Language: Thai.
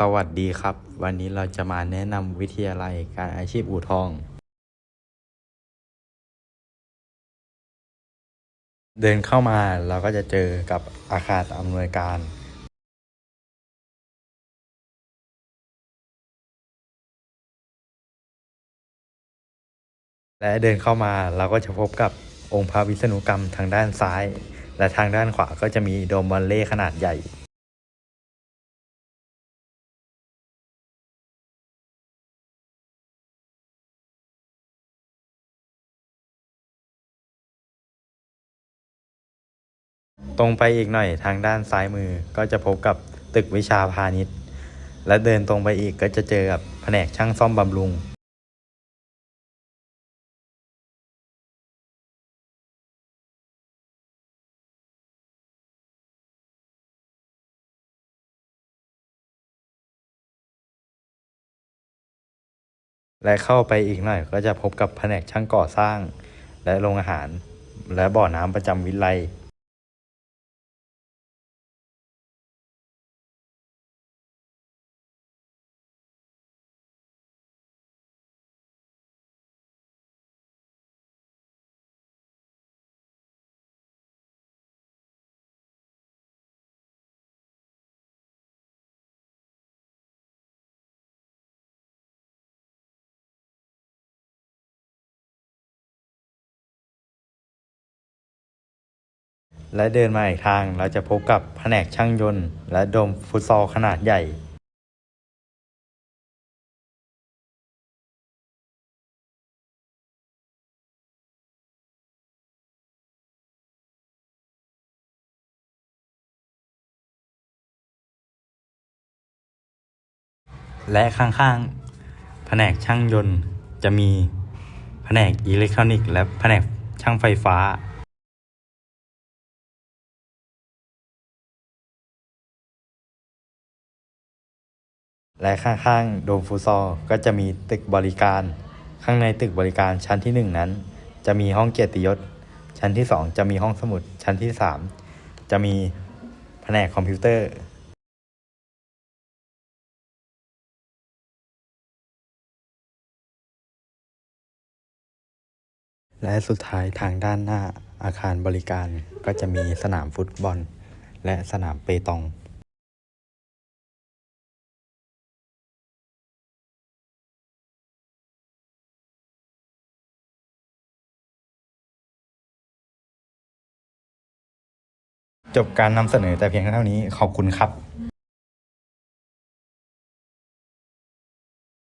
สวัสดีครับ วันนี้เราจะมาแนะนำวิทยาลัยการอาชีพอู่ทอง เดินเข้ามาเราก็จะเจอกับอาคารอำนวยการ และเดินเข้ามาเราก็จะพบกับองค์พระวิษณุกรรมทางด้านซ้าย และทางด้านขวาก็จะมีโดมบอลเล่ขนาดใหญ่ ตรงไปอีกหน่อยทางด้านซ้ายมือก็จะพบกับตึกวิชาพาณิชย์ และเดินตรงไปอีกก็จะเจอกับแผนกช่างซ่อมบำรุง และเข้าไปอีกหน่อยก็จะพบกับแผนกช่างก่อสร้าง และโรงอาหาร และบ่อน้ำประจำวิไล และเดินมาอีกทางเราจะพบกับแผนกช่างยนต์ และโดมฟุตซอลขนาดใหญ่และข้างๆ แผนกช่างยนต์จะมีแผนกอิเล็กทรอนิกส์และแผนกช่างไฟฟ้า และข้างๆ โดมฟุตซอลก็จะมีตึกบริการ ข้างในตึกบริการชั้นที่ 1 นั้น จะมีห้องเกียรติยศ ชั้นที่ 2 จะมีห้องสมุด ชั้นที่ 3 จะมีแผนกคอมพิวเตอร์และสุดท้ายทางด้านหน้าอาคารบริการก็จะมีสนามฟุตบอล และสนามเปตอง จบการนำเสนอแต่เพียงเท่านี้ขอบคุณครับ